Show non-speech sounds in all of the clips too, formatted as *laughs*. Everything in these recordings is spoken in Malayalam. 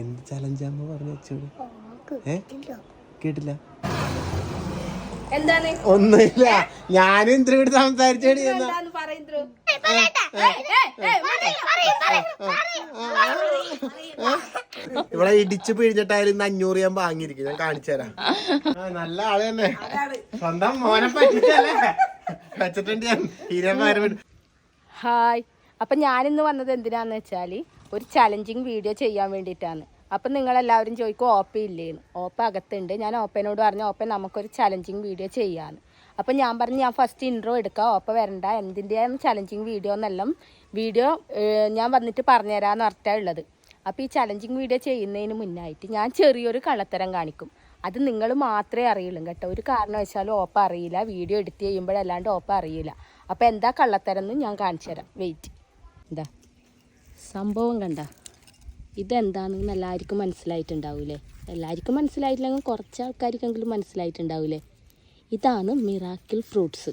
എന്ത് ചലഞ്ചാന്ന് പറഞ്ഞു വെച്ചോട് ഏ? കേട്ടില്ല. എന്താണ്? ഒന്നുമില്ല. ഞാനും സംസാരിച്ചോടി എന്താന്ന് പറയുന്നു ഇവിടെ ഇടിച്ചു പിഴിഞ്ഞിട്ടായാലും ഇന്ന് അഞ്ഞൂറ് ഞാൻ വാങ്ങിയിരിക്കും. ഞാൻ കാണിച്ചു തരാം. നല്ല ആൾ തന്നെ. സ്വന്തം മോനെ പറ്റിച്ചല്ലേ? വെച്ചിട്ടുണ്ട് ഞാൻ. ഹായ്. അപ്പൊ ഞാനിന്ന് വന്നത് എന്തിനാന്ന് വെച്ചാൽ ഒരു ചലഞ്ചിങ് വീഡിയോ ചെയ്യാൻ വേണ്ടിയിട്ടാണ്. അപ്പം നിങ്ങളെല്ലാവരും ചോദിക്കും ഓപ്പ ഇല്ലേന്ന്. ഓപ്പ അകത്തുണ്ട്. ഞാൻ ഓപ്പനോട് പറഞ്ഞു ഓപ്പ നമുക്കൊരു ചലഞ്ചിങ് വീഡിയോ ചെയ്യാന്ന്. അപ്പം ഞാൻ പറഞ്ഞു ഞാൻ ഫസ്റ്റ് ഇൻട്രോ എടുക്കാം. ഓപ്പ വരണ്ട. എന്തിന്റെയാണ് ചലഞ്ചിങ് വീഡിയോ എന്നെല്ലാം വീഡിയോ ഞാൻ വന്നിട്ട് പറഞ്ഞുതരാമെന്ന് അർത്ഥമാണ് ഉള്ളത്. അപ്പോൾ ഈ ചലഞ്ചിങ് വീഡിയോ ചെയ്യുന്നതിന് മുന്നായിട്ട് ഞാൻ ചെറിയൊരു കള്ളത്തരം കാണിക്കും. അത് നിങ്ങൾ മാത്രമേ അറിയുള്ളൂ കേട്ടോ. ഒരു കാരണവശാലും ഓപ്പ അറിയില്ല. വീഡിയോ എഡിറ്റ് ചെയ്യുമ്പോഴല്ലാണ്ട് ഓപ്പ അറിയില്ല. അപ്പോൾ എന്താ കള്ളത്തരം എന്ന് ഞാൻ കാണിച്ചു തരാം വെയിറ്റ് എന്താ സംഭവം കണ്ട. ഇതെന്താണെന്ന് എല്ലാവർക്കും മനസ്സിലായിട്ടുണ്ടാവില്ലേ എല്ലാവർക്കും മനസ്സിലായിട്ടില്ലെങ്കിൽ കുറച്ച് ആൾക്കാർക്കെങ്കിലും മനസ്സിലായിട്ടുണ്ടാവൂലേ? ഇതാണ് മിറാക്കിൾ ഫ്രൂട്ട്സ്.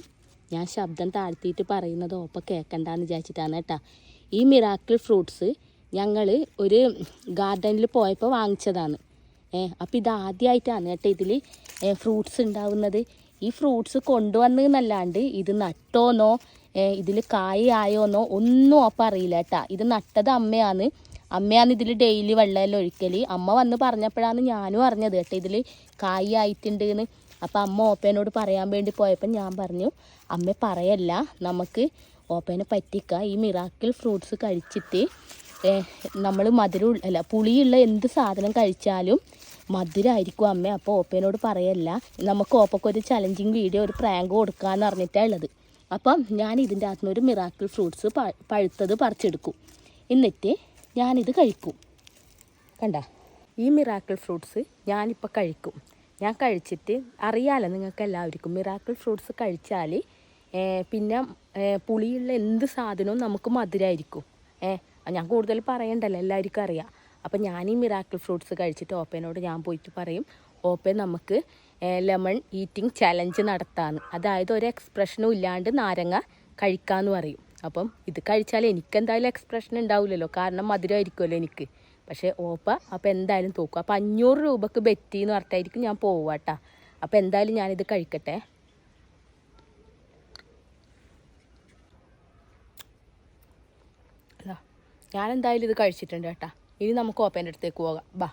ഞാൻ ശബ്ദം താഴ്ത്തിയിട്ട് പറയുന്നത് ഒപ്പം കേൾക്കണ്ടെന്ന് വിചാരിച്ചിട്ടാണ് കേട്ടോ. ഈ മിറാക്കിൾ ഫ്രൂട്ട്സ് ഞങ്ങൾ ഒരു ഗാർഡനിൽ പോയപ്പോൾ വാങ്ങിച്ചതാണ്. ഏ അപ്പം ഇത് ആദ്യമായിട്ടാണ് കേട്ടോ ഇതിൽ ഫ്രൂട്ട്സ് ഉണ്ടാവുന്നത്. ഈ ഫ്രൂട്ട്സ് കൊണ്ടുവന്നതെന്നല്ലാണ്ട് ഇത് നട്ടോന്നോ ഇതിൽ കായ ആയോന്നോ ഒന്നും അപ്പം അറിയില്ല കേട്ടാ ഇത് നട്ടത് അമ്മയാണ്. അമ്മയാണ് ഇതിൽ ഡെയിലി വെള്ളമെല്ലാം ഒഴിക്കൽ അമ്മ വന്ന് പറഞ്ഞപ്പോഴാണ് ഞാനും അറിഞ്ഞത് കേട്ടോ ഇതിൽ കായ ആയിട്ടുണ്ട് എന്ന്. അപ്പം അമ്മ ഓപ്പേനോട് പറയാൻ വേണ്ടി പോയപ്പോൾ ഞാൻ പറഞ്ഞു അമ്മ പറയല്ല. നമുക്ക് ഓപ്പേനെ പറ്റിക്ക. ഈ മിറാക്കിൾ ഫ്രൂട്ട്സ് കഴിച്ചിട്ട് നമ്മൾ മധുര അല്ല പുളിയുള്ള എന്ത് സാധനം കഴിച്ചാലും മധുരമായിരിക്കും അമ്മ. അപ്പോൾ ഓപ്പേനോട് പറയല്ല നമുക്ക് ഓപ്പക്കൊരു ചലഞ്ചിങ് വീഡിയോ ഒരു പ്രാങ്ക് കൊടുക്കാന്ന് പറഞ്ഞിട്ടാണ് ഉള്ളത്. അപ്പം ഞാൻ ഇതിന്റെ അകത്തുനിന്ന് ഒരു മിറാക്കിൾ ഫ്രൂട്ട്സ് പഴുത്തത് പറിച്ചെടുക്കും. എന്നിട്ട് ഞാനിത് കഴിക്കും. കണ്ട? ഈ മിറാക്കിൾ ഫ്രൂട്ട്സ് ഞാനിപ്പോൾ കഴിക്കും. ഞാൻ കഴിച്ചിട്ട് അറിയാലോ നിങ്ങൾക്ക് എല്ലാവർക്കും മിറാക്കിൾ ഫ്രൂട്ട്സ് കഴിച്ചാൽ പിന്നെ പുളിയുള്ള എന്ത് സാധനവും നമുക്ക് മധുരമായിരിക്കും ഏ ഞാൻ കൂടുതൽ പറയണ്ടല്ലോ എല്ലാവർക്കും അറിയാം. അപ്പം ഞാൻ ഈ മിറാക്കിൾ ഫ്രൂട്ട്സ് കഴിച്ചിട്ട് ഓപ്പനോട് ഞാൻ പോയിട്ട് പറയും ഓപ്പൻ നമുക്ക് ലെമൺ ഈറ്റിംഗ് ചലഞ്ച് നടത്താന്ന് അതായത് ഒരു എക്സ്പ്രഷനും ഇല്ലാണ്ട് നാരങ്ങ കഴിക്കാന്ന് പറയും. അപ്പം ഇത് കഴിച്ചാൽ എനിക്ക് എന്തായാലും എക്സ്പ്രഷൻ ഉണ്ടാവില്ലല്ലോ. കാരണം മധുരമായിരിക്കുമല്ലോ എനിക്ക്. പക്ഷേ ഓപ്പ അപ്പം എന്തായാലും തോക്കും. അപ്പം അഞ്ഞൂറ് രൂപക്ക് ബെറ്റി എന്ന് പറഞ്ഞിട്ടായിരിക്കും ഞാൻ പോവാട്ടാ അപ്പം എന്തായാലും ഞാനിത് കഴിക്കട്ടെ. ഞാൻ എന്തായാലും ഇത് കഴിച്ചിട്ടുണ്ട് കേട്ടാ ഇനി നമുക്ക് ഓപ്പേന്റെ അടുത്തേക്ക് പോകാം. ബാ.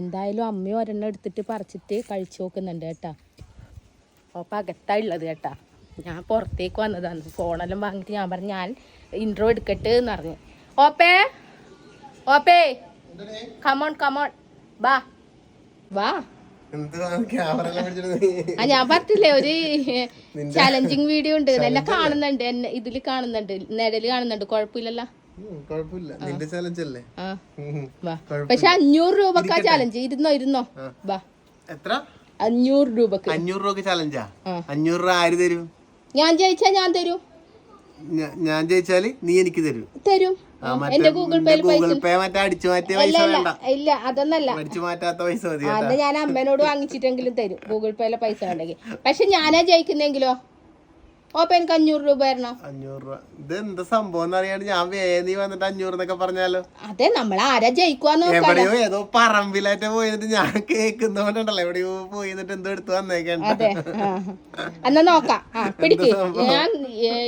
എന്തായാലും അമ്മയും ഒരെണ്ണം എടുത്തിട്ട് പറിച്ചിട്ട് കഴിച്ചു നോക്കുന്നുണ്ട് കേട്ടാ. ഓപ്പ അകത്തായുള്ളത് കേട്ടാ. ഞാൻ പുറത്തേക്ക് വന്നതാണ്. ഫോണെല്ലാം വാങ്ങിയിട്ട് ഞാൻ പറഞ്ഞു ഞാൻ ഇൻട്രോ എടുക്കട്ടെ എന്ന് പറഞ്ഞു. ഓപ്പേ ഓപ്പേ കമോൺ കമോൺ ബാ ബാ എന്ത് ക്യാമറ പിടിച്ചിട്ട് ആ ഞാൻ പറഞ്ഞില്ലേ ഒരു ചലഞ്ചിങ് വീഡിയോ ഉണ്ട്. നല്ല കാണുന്നുണ്ട്. എന്നെ ഇതിൽ കാണുന്നുണ്ട്. നിഴൽ കാണുന്നുണ്ട്. കുഴപ്പമില്ലല്ലോ. പക്ഷെ അഞ്ഞൂറ് രൂപക്കാ ചാലഞ്ച് ഇരുന്നോ ഇരുന്നോ? വാ. എത്ര? അഞ്ഞൂറ് രൂപക്ക്. അഞ്ഞൂറ് രൂപക്ക് ചാലഞ്ചാ. അഞ്ഞൂറ് രൂപ ആര് തരും? ഞാൻ ജയിച്ചാ ഞാൻ തരും. ഞാൻ ജയിച്ചാൽ നീ എനിക്ക് തരും. തരും. എന്റെ ഗൂഗിൾ ഗൂഗിൾ പേ മറ്റേ അടിച്ചു മാറ്റിയ പൈസ ഇല്ല അതൊന്നല്ല. അടിച്ചു മാറ്റാത്ത പൈസ മതി അത് ഞാൻ അമ്മേനോട് വാങ്ങിച്ചിട്ടെങ്കിലും തരും. ഗൂഗിൾ പേയിലെ പൈസ ഉണ്ടെങ്കിൽ പക്ഷെ ഞാനാ ജയിക്കുന്നെങ്കിലോ? ഓപ്പ എനിക്ക് അഞ്ഞൂറ് രൂപ തരണം അഞ്ഞൂറ് രൂപ. ഇത് എന്താ സംഭവം എന്ന് അറിയാണ്ട് ഞാൻ വേദി വന്നിട്ട് അഞ്ഞൂറ് എന്നൊക്കെ പറഞ്ഞാലോ? അതെ നമ്മൾ ആരാ ജയിക്കുവാന്ന് എവിടെയോ ഏതോ പറമ്പിലായിട്ട് പോയിട്ട് ഞാൻ കേൾക്കുന്നവരുണ്ടല്ലോ എവിടെയോ പോയിട്ട് എന്തോ എടുത്തു വന്നേക്കണ്ട. അതെ. എന്നാ നോക്കാം. ആ പിടിക്ക്. ഞാൻ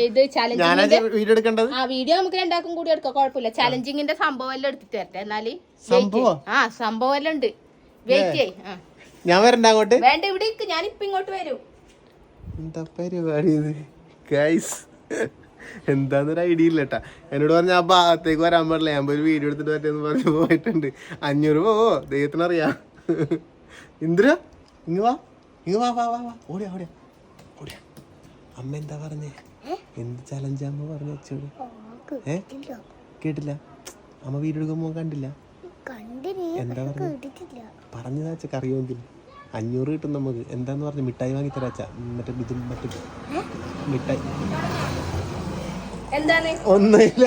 ഇത് ചലഞ്ചിങ് ഞാനാ വീഡിയോ എടുക്കേണ്ടത്? ആ വീഡിയോ നമുക്ക് രണ്ടാക്കും കൂടി എടുക്കാം. കുഴപ്പമില്ല. ചലഞ്ചിങ്ങിന്റെ സംഭവം എല്ലാം എടുത്തിട്ട് തരട്ടെ എന്നാൽ സംഭവം? ആ സംഭവം എല്ലാം ഉണ്ട്. വെയിറ്റ് ചെയ് ഞാൻ വരണ്ട അങ്ങോട്ട്? വേണ്ട ഇവിടെ ഞാൻ ഇപ്പൊ ഇങ്ങോട്ട് വരൂ. എന്താ പരിപാടി ഇത്? ഗൈസ് എന്താന്നൊരു ഐഡിയ ഇല്ല കേട്ടാ എന്നോട് പറഞ്ഞ ആ ഭാഗത്തേക്ക് വരാൻ പാടില്ല. ഞാൻ ഒരു വീഡിയോ എടുത്തിട്ട് പറ്റിയെന്ന് പറഞ്ഞു പോയിട്ടുണ്ട്. അഞ്ഞൂറ് പോവോ ദൈവത്തിനറിയാ ഇന്ദ്ര ഇങ്ങ് വാ. ഇങ്ങ് വാ വാ വാ വാ. ഓടിയാ ഓടിയാ. ഓടിയാ. അമ്മ എന്താ പറഞ്ഞേ? എന്ത് ചലഞ്ചാമ്മ പറഞ്ഞു വെച്ചോട് ഏ? കേട്ടില്ല. അമ്മ വീഡിയോ എടുക്കുമ്പോൾ കണ്ടില്ല? എന്താ പറഞ്ഞു? പറഞ്ഞതാ അറിയുമെങ്കിൽ അഞ്ഞൂറ് കിട്ടും നമുക്ക്. എന്താന്ന് പറഞ്ഞു മിഠായി വാങ്ങി തരാച്ച മറ്റേ ഇതും മറ്റേ മിഠായി. എന്താണ്? ഒന്നുമില്ല.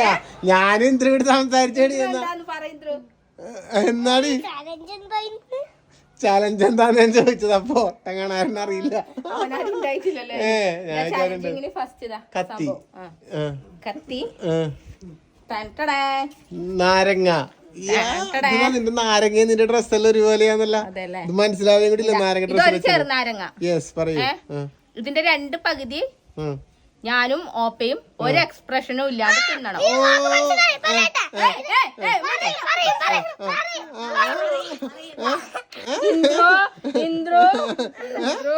ഞാനും ഇന്ദ്രയോട് സംസാരിച്ചേടി എന്നാടി? ചാലഞ്ച് എന്താന്ന് ഞാൻ ചോദിച്ചത്. അപ്പോ കാണാൻ അറിയില്ല. ഏ ഞാൻ കത്തി. കത്തി. നാരങ്ങ. നിന്റെ നാരങ്ങ നിന്റെ ഡ്രസ് എല്ലാം ഒരുപോലെയാന്നല്ല. ഇത് മനസ്സിലാവുകയും കൂടി നാരങ്ങ ഡ്രസ് ചെറുനാരങ്ങ. യെസ് പറയൂ. ഇതിന്റെ രണ്ട് പകുതി. ഞാനും ഓപ്പയും ഒരു എക്സ്പ്രഷനും ഇല്ലാതെ തിന്നണം. ഇന്ദ്രോ ഇന്ദ്രോ ഇന്ദ്രോ.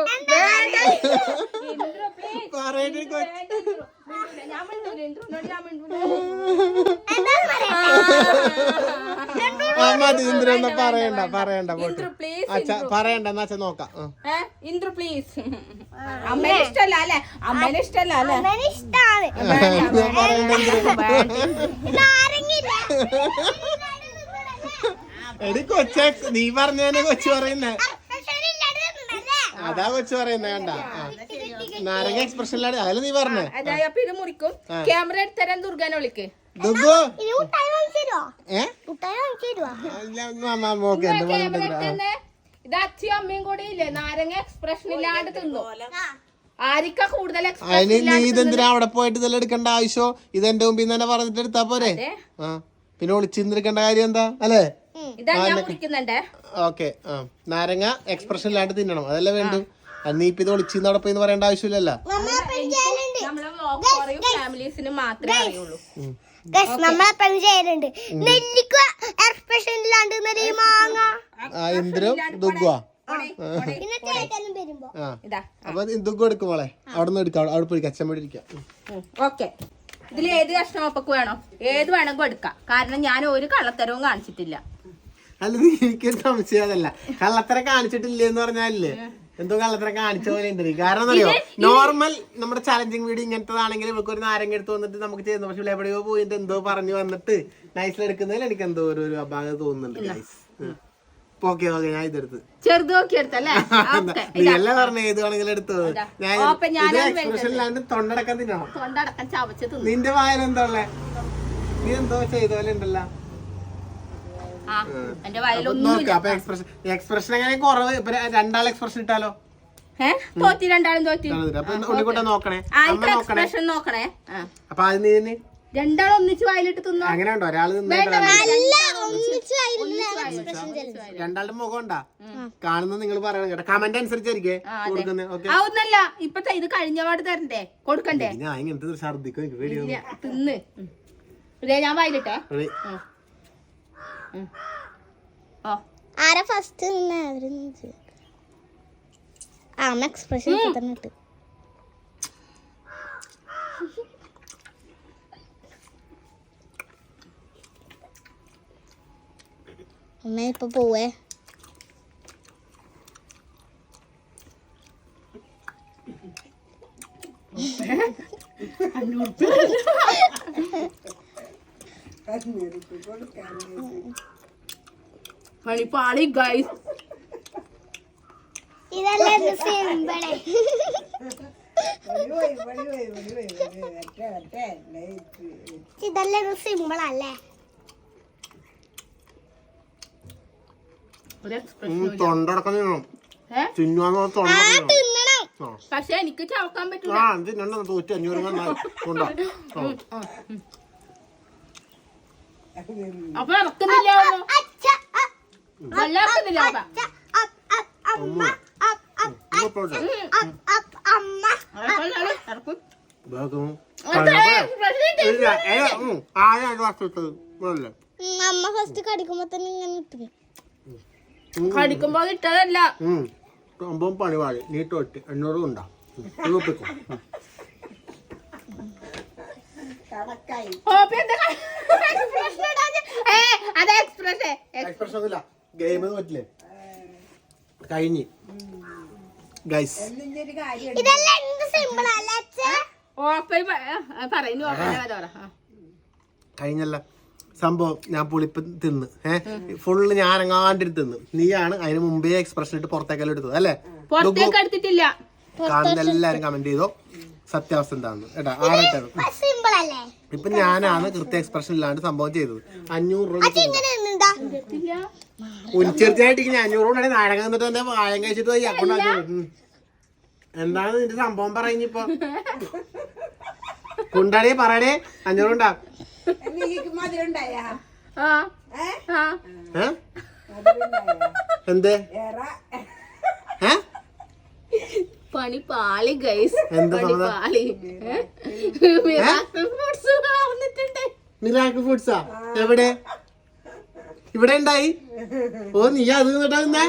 ഞാൻ മിണ്ടൂല ഇന്ദ്രോനോട് ഞാൻ മിണ്ടൂല. മതി ഇന്ദ്ര എന്നാ പറയണ്ട പറയണ്ട പോട്ടെ. പ്ലീസ് അച്ഛ പറയണ്ട എന്നാ അച്ഛൻ നോക്കാം. ഇന്ദ്ര പ്ലീസ് അമ്മേനെ ഇഷ്ടല്ല അല്ലെ? അമ്മേനെ ഇഷ്ടല്ല അല്ലെ? *laughs* ഞാൻ പറയണ്ട ഇന്ദ്ര. *laughs* എടി കൊച്ച നീ പറഞ്ഞതിനെ കൊച്ചു പറയുന്നേ. അതാ കൊച്ചു പറയുന്നേ കണ്ട. നാരങ്ങ എക്സ്പ്രഷനിലാണ് അതല്ല നീ പറഞ്ഞേ? അതായത് അപ്പൊ ഇത് മുറിക്കും. ക്യാമറ എടുത്തരാൻ ദുർഗാനെ വിളിക്ക്. ഇത് അച്ഛയും അമ്മയും കൂടി ഇല്ലേ? നാരങ്ങ എക്സ്പ്രഷൻ ഇല്ലാണ്ട് തിന്നു. ആരിക്ക കൂടുതൽ അതിന് നീ ഇതെന്തിനാ അവിടെ പോയിട്ട് ഇതെല്ലാം എടുക്കേണ്ട ആവശ്യമോ? ഇത് എന്റെ മുമ്പിൽ നിന്ന് തന്നെ പറഞ്ഞിട്ട് എടുത്താ പോരെ? ആ പിന്നെ ഒളിച്ചിരുന്നിരിക്കേണ്ട കാര്യം എന്താ? അല്ലേ? ഓക്കെ ആ. നാരങ്ങ എക്സ്പ്രഷൻ ഇല്ലാണ്ട് തിന്നണം. അതല്ലേ വേണ്ടു? നീ ഇപ്പൊ ഇത് ഒളിച്ചിന്ന് അവിടെ പോയി പറയേണ്ട ആവശ്യമില്ലല്ലോ. നമ്മളെ ഫാമിലീസിന് മാത്രമേ അറിയുള്ളൂ. നെല്ലിക്ക എക്സ്പ്രഷൻ ഇല്ലാണ്ട് മാങ്ങ. അപ്പൊ ദുഗ്ഗു എടുക്കും മോളെ. അവിടെ നിന്ന് എടുക്കാം അവിടെ പോയി വേണ്ടി ഇരിക്കാം. ഓക്കെ. ഇതിൽ ഏത് കഷ്ണം അപ്പക്ക് വേണോ? ഏത് വേണമെങ്കിലും എടുക്കാം. കാരണം ഞാൻ ഒരു കള്ളത്തരവും കാണിച്ചിട്ടില്ല. അല്ല എനിക്ക് എനിക്കൊരു സംശയം അതല്ല. കള്ളത്തര കാണിച്ചിട്ടില്ലേ എന്ന് പറഞ്ഞാലേ എന്തോ കള്ളത്തരം കാണിച്ച പോലെ ഉണ്ട്. നീ. കാരണം അറിയോ? നോർമൽ നമ്മുടെ ചലഞ്ചിങ് വീഡിയോ ഇങ്ങനത്തതാണെങ്കിൽ ഇവർക്ക് ഒരു നാരങ്ങ എടുത്ത് വന്നിട്ട് നമുക്ക് ചെയ്യുന്നു. പക്ഷെ ഇവിടെ എവിടെയോ പോയിട്ട് എന്തോ പറഞ്ഞു വന്നിട്ട് നൈസിൽ എടുക്കുന്നതിൽ എനിക്ക് എന്തോ ഒരു ഒരു അപാകത തോന്നുന്നുണ്ട് നൈസ് ഓക്കെ ഓക്കെ ഞാൻ ഇതെടുത്ത്. ചെറുത് നോക്കി എടുത്തല്ലേ? *laughs* ഓക്കെ നീ അല്ല പറഞ്ഞ ഏത് വേണമെങ്കിലും എടുത്തത് ഞാൻ തൊണ്ടടക്കം തിന്നണം. തൊണ്ടടക്കം ചവച്ച് നിന്റെ വായന എന്തോ നീ എന്തോ ചെയ്ത പോലെ ഉണ്ടല്ലോ ആ എന്റെ വയലൊന്നും നോക്കാം അപ്പൊ എക്സ്പ്രഷൻ എക്സ്പ്രഷൻ എങ്ങനെ കുറവ്? ഇപ്പൊ രണ്ടാൾ എക്സ്പ്രഷൻ ഇട്ടാലോ? തോറ്റി രണ്ടാളും ഉണ്ണിക്കുട്ടൻ നോക്കണേ. എക്സ്പ്രഷൻ നോക്കണേ. അപ്പൊ അത് നീ രണ്ടാളും ഒന്നിച്ച് വായിലിട്ട് തിന്നോ? അങ്ങനെ ഉണ്ടോ ഒരാൾ രണ്ടാളുടെ മുഖം ഉണ്ടാ കാണുന്നത് നിങ്ങൾ പറയണം കേട്ടോ. കമന്റ് അനുസരിച്ചായിരിക്കേ കൊടുക്കുന്നത് ഇപ്പത്തെ ഇത് കഴിഞ്ഞ പാട് തരണ്ടേ? കൊടുക്കണ്ടേ? ഞാൻ ഇങ്ങനത്തെ ഛർദിക്കും തിന്ന്. ഞാൻ വായിലിട്ടെ. ആരാ ഫസ്റ്റ് അമ്മ എക്സ്പ്രഷൻ തന്നിട്ട് അമ്മ ഇപ്പൊ പോവേ. പണിപ്പാളി ഗൈസ് ഇതല്ലേ സിമ്പിളെ? ഇതല്ലേ സിമ്പിൾ അല്ലേ. പക്ഷെ എനിക്ക് ചവക്കാൻ പറ്റില്ല തോറ്റി അഞ്ഞൂറ് കൊണ്ടോ. അപ്പൊ ഇറക്കുന്നില്ല അമ്മ. ഫസ്റ്റ് കടിക്കുമ്പോ തന്നെ ഇങ്ങനെ ഇട്ടു കടിക്കുമ്പോ ഇട്ടതല്ല. പണി സംഭവം നീട്ടോട്ട് നീ തോറ്റ് എണ്ണൂറ് ഉണ്ടാ ഒപ്പിക്കും ഓ, പിന്നെ ക- expression ഇടാഞ്ഞെ. ഏ, അത് expression. എ- എക്സ്പ്രഷൻ ഒന്നുമില്ല. ഗെയിം പറ്റില്ലേ? കഴിഞ്ഞ്. ഗൈസ്. കഴിഞ്ഞല്ല. സംഭവം ഞാൻ പുളിപ്പ് തിന്ന്. ഏഹ് ഫുള്ള് ഞാൻ അനങ്ങാണ്ടിരുന്ന് തിന്ന്. നീയാണ് അതിന് മുമ്പേ എക്സ്പ്രഷൻ ഇട്ട് പുറത്തേക്കെല്ലാം എടുത്തത് അല്ലേ? കാണുന്ന എല്ലാരും കമന്റ് ചെയ്തോ. സത്യാവസ്ഥ എന്താണെന്ന് കേട്ടാ ഇപ്പൊ ഞാനാണ് കൃത്യ എക്സ്പ്രഷൻ ഇല്ലാണ്ട് സംഭവം ചെയ്തത്. അഞ്ഞൂറ് രൂപ. ഇങ്ങനെ ഉച്ചയായിട്ട് അഞ്ഞൂറ് രൂപ നാടകം എന്നിട്ട് എന്റെ വായം കഴിച്ചിട്ട് പോയി അക്കൗണ്ട് എന്താണ് നിന്റെ സംഭവം പറയുന്നിപ്പോ കുണ്ടാടി പറയണേ അഞ്ഞൂറ് ഉണ്ടാ. എന്തേ? ഏ? പണി പാളി ഗൈസ് പണി മിറാക്കിൾ ഫുഡ്സാ എവിടെ? ഇവിടെ ഉണ്ടായി? ഓ നീ അത് നിന്നിട്ടാ നിന്നേ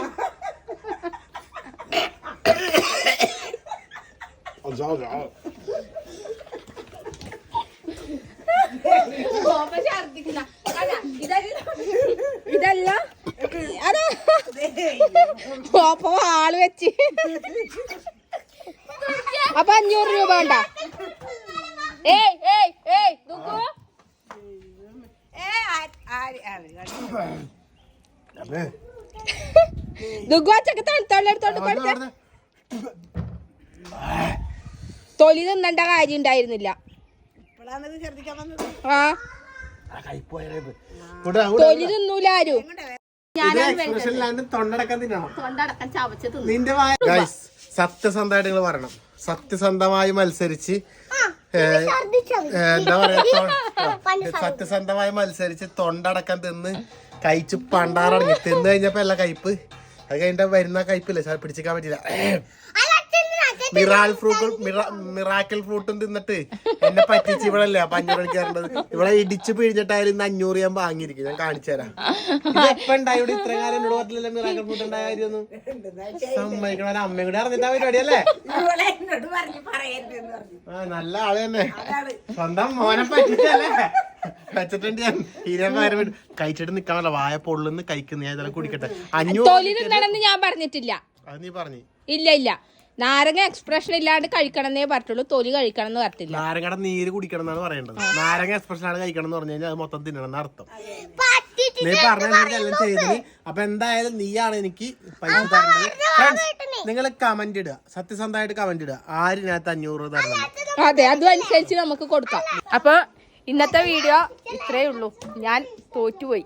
ഇതല്ല അതാ. ആൾ വെച്ച്. അപ്പൊ അഞ്ഞൂറ് രൂപ വേണ്ട. ഏയ് ഏയ് ഏയ് ദുഃഖു ദുഃഖു അച്ചക്ക് തണുത്തോളെടുത്തോണ്ട് കൊടുത്ത. തൊലി തിന്നണ്ട കാര്യം ഉണ്ടായിരുന്നില്ല. ആ. തൊലി തിന്നൂല ആരും. സത്യസന്ധമായിട്ട് നിങ്ങൾ പറയണം സത്യസന്ധമായി മത്സരിച്ച് എന്താ പറയാ സത്യസന്ധമായി മത്സരിച്ച് തൊണ്ടടക്കം തിന്ന് കഴിച്ച് പണ്ടാറടങ്ങി. തിന്ന് കഴിഞ്ഞപ്പോ അല്ല കയ്പ് അത് കഴിഞ്ഞ വരുന്ന കയ്പില്ലേ പിടിച്ചിക്കാൻ പറ്റില്ല മിറാൽ ഫ്രൂട്ട് മിറാക്കൽ ഫ്രൂട്ടും തിന്നിട്ട് എന്നെ പറ്റിച്ച് ഇവിടെ അല്ലേ അപ്പൊ അഞ്ഞൂറ് അടിക്കാറുണ്ടത് ഇവിടെ ഇടിച്ച് പിഴിഞ്ഞിട്ടായാലും ഇന്ന് അഞ്ഞൂറ് ഞാൻ വാങ്ങിയിരിക്കും. ഞാൻ കാണിച്ചു തരാം. ഇത് എപ്പ ഉണ്ടായി ഇവിടെ? ഇത്ര കാലം എന്നോട് പറഞ്ഞില്ല മിറാക്കൽ ഫ്രൂട്ട് ഉണ്ടായ കാര്യമൊന്നും. സമ്മതിക്കണ. അമ്മയും കൂടെ അറിഞ്ഞിട്ടാ പരിപാടി അല്ലേ ആ നല്ല ആൾ തന്നെ. സ്വന്തം മോനെ പറ്റിച്ചല്ലേ? വെച്ചിട്ടുണ്ട് ഞാൻ. ഹീരന്മാരെ കഴിച്ചിട്ട് നിക്കണല്ലോ വായ പൊള്ളുന്ന് കഴിക്കുന്ന. ഞാൻ ഇതെല്ലാം കുടിക്കട്ടെ. അഞ്ഞൂറ് ഞാൻ പറഞ്ഞിട്ടില്ല. അത് നീ പറഞ്ഞു. ഇല്ല ഇല്ല. നാരങ്ങ എക്സ്പ്രഷൻ ഇല്ലാണ്ട് കഴിക്കണമെന്നേ പറഞ്ഞുള്ളൂ തൊലി കഴിക്കണം എന്ന് പറഞ്ഞില്ല നാരങ്ങയുടെ നീര് കുടിക്കണം എന്നാണ് പറയേണ്ടത്. നാരങ്ങ എക്സ്പ്രഷൻ ആണ് കഴിക്കണം എന്ന് പറഞ്ഞു കഴിഞ്ഞാൽ അത് മൊത്തം തിന്നണം എന്ന് അർത്ഥം? നീ അപ്പൊ എന്തായാലും നീയാണ് എനിക്ക് പൈസ തരേണ്ടത്. നിങ്ങൾ കമന്റ് ഇടുക. സത്യസന്ധമായിട്ട് കമന്റ് ഇടുക. ആരിനകത്ത് അഞ്ഞൂറ് രൂപ തരണം? അതെ അതും അനുസരിച്ച് നമുക്ക് കൊടുക്കാം. അപ്പൊ ഇന്നത്തെ വീഡിയോ ഇത്രയേ ഉള്ളൂ. ഞാൻ തോറ്റുപോയി.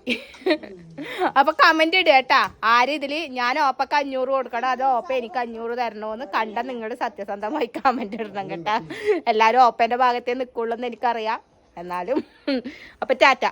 അപ്പൊ കമന്റ് ഇടുക കേട്ടാ. ആര് ഇതിൽ? ഞാൻ ഓപ്പക്ക് അഞ്ഞൂറ് കൊടുക്കണം. അതോ ഓപ്പ എനിക്ക് അഞ്ഞൂറ് തരണോന്ന് കണ്ട നിങ്ങൾ സത്യസന്ധമായി കമന്റ് ഇടണം കേട്ടാ. എല്ലാരും ഓപ്പന്റെ ഭാഗത്തേ നിക്കുള്ളൂ എന്ന് എനിക്കറിയാം. എന്നാലും അപ്പൊ ടാറ്റ.